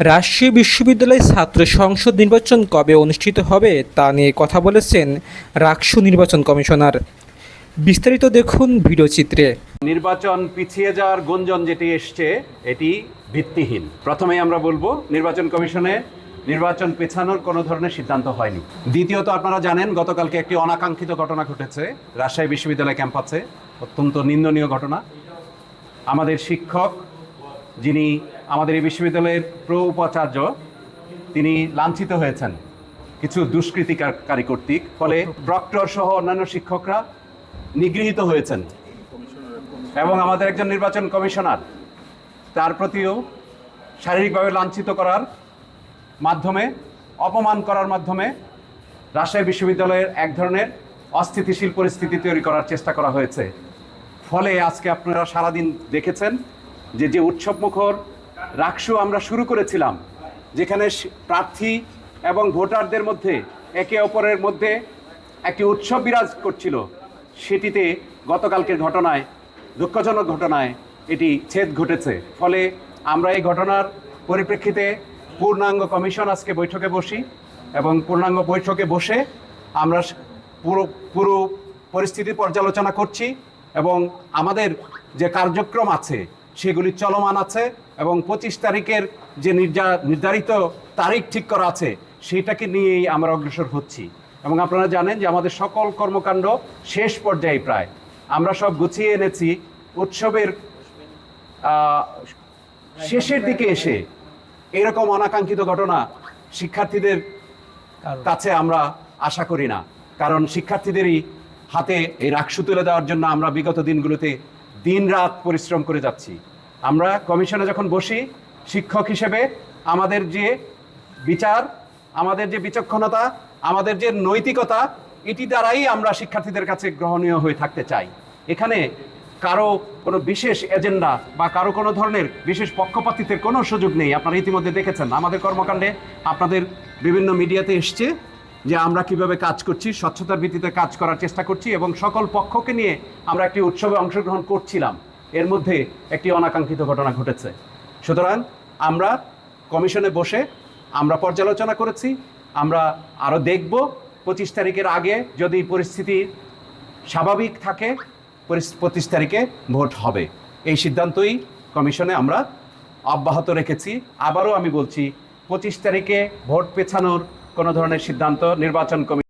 রাজশাহী বিশ্ববিদ্যালয় ছাত্র সংসদ নির্বাচন কবে অনুষ্ঠিত হবে তা নিয়ে কথা বলেছেন রাকসু নির্বাচন কমিশনার। বিস্তারিত দেখুন ভিডিও চিত্রে। নির্বাচন পিছিয়ে যাওয়ার গুঞ্জন যেটি এসছে, এটি ভিত্তিহীন। প্রথমেই আমরা বলব, নির্বাচন কমিশনে নির্বাচন পেছানোর কোনো ধরনের সিদ্ধান্ত হয়নি। দ্বিতীয়ত, আপনারা জানেন, গতকালকে একটি অনাকাঙ্ক্ষিত ঘটনা ঘটেছে। রাজশাহী বিশ্ববিদ্যালয় ক্যাম্পাসে। অত্যন্ত নিন্দনীয় ঘটনা। আমাদের শিক্ষক যিনি আমাদের এই বিশ্ববিদ্যালয়ের প্র উপাচার্য তিনি লাঞ্ছিত হয়েছেন কিছু দুষ্কৃতিকারী কর্তৃক ফলে প্রক্টর সহ অন্যান্য শিক্ষকরা নিগৃহীত হয়েছেন। এবং আমাদের একজন নির্বাচন কমিশনার, তার প্রতিও শারীরিকভাবে লাঞ্ছিত করার মাধ্যমে, অপমান করার মাধ্যমে রাজশাহী বিশ্ববিদ্যালয়ের এক ধরনের অস্থিতিশীল পরিস্থিতি তৈরি করার চেষ্টা করা হয়েছে। ফলে আজকে আপনারা সারাদিন দেখেছেন যে যে উৎসব রাকসু আমরা শুরু করেছিলাম, যেখানে প্রার্থী এবং ভোটারদের মধ্যে একে অপরের মধ্যে একটি উৎসব বিরাজ করছিল। সেটিতে গতকালকের ঘটনায়, দুঃখজনক ঘটনায় এটি ছেদ ঘটেছে। ফলে আমরা এই ঘটনার পরিপ্রেক্ষিতে পূর্ণাঙ্গ কমিশন আজকে বৈঠকে বসি এবং পূর্ণাঙ্গ বৈঠকে বসে আমরা পুরো পুরো পরিস্থিতি পর্যালোচনা করছি এবং আমাদের যে কার্যক্রম আছে সেগুলি চলমান আছে এবং পঁচিশ তারিখের যে নির্ধারিত তারিখ ঠিক করা আছে সেটাকে নিয়েই আমরা অগ্রসর হচ্ছি। এবং আপনারা জানেন যে আমাদের সকল কর্মকাণ্ড শেষ পর্যায়ে প্রায়। আমরা সব গুছিয়ে এনেছি উৎসবের শেষের দিকে এসে এরকম অনাকাঙ্ক্ষিত ঘটনা শিক্ষার্থীদের কাছে আমরা আশা করি না। কারণ শিক্ষার্থীদেরই হাতে এই রাক্ষু তুলে দেওয়ার জন্য আমরা বিগত দিনগুলোতে দিনরাত পরিশ্রম করে যাচ্ছি। আমরা কমিশনে যখন বসি, শিক্ষক হিসেবে আমাদের যে বিচার, আমাদের যে বিচক্ষণতা, আমাদের যে নৈতিকতা, এটি দ্বারাই আমরা শিক্ষার্থীদের কাছে গ্রহণীয় হয়ে থাকতে চাই। এখানে কারও কোনো বিশেষ এজেন্ডা বা কারও কোনো ধরনের বিশেষ পক্ষপাতিত্বের কোনো সুযোগ নেই। আপনারা ইতিমধ্যে দেখেছেন, আমাদের কর্মকাণ্ডে আপনাদের বিভিন্ন মিডিয়াতে এসছে। যে আমরা কীভাবে কাজ করছি, স্বচ্ছতার ভিত্তিতে কাজ করার চেষ্টা করছি এবং সকল পক্ষকে নিয়ে আমরা একটি উৎসবে অংশগ্রহণ করছিলাম। এর মধ্যে একটি অনাকাঙ্ক্ষিত ঘটনা ঘটেছে। সুতরাং আমরা কমিশনে বসে আমরা পর্যালোচনা করেছি, আমরা আরও দেখব পঁচিশ তারিখের আগে যদি পরিস্থিতি স্বাভাবিক থাকে পঁচিশ তারিখে ভোট হবে। এই সিদ্ধান্তই কমিশনে আমরা অব্যাহত রেখেছি। আবারও আমি বলছি, পঁচিশ তারিখে ভোট পেছানোর কোনো ধরনের সিদ্ধান্ত নির্বাচন কমিশন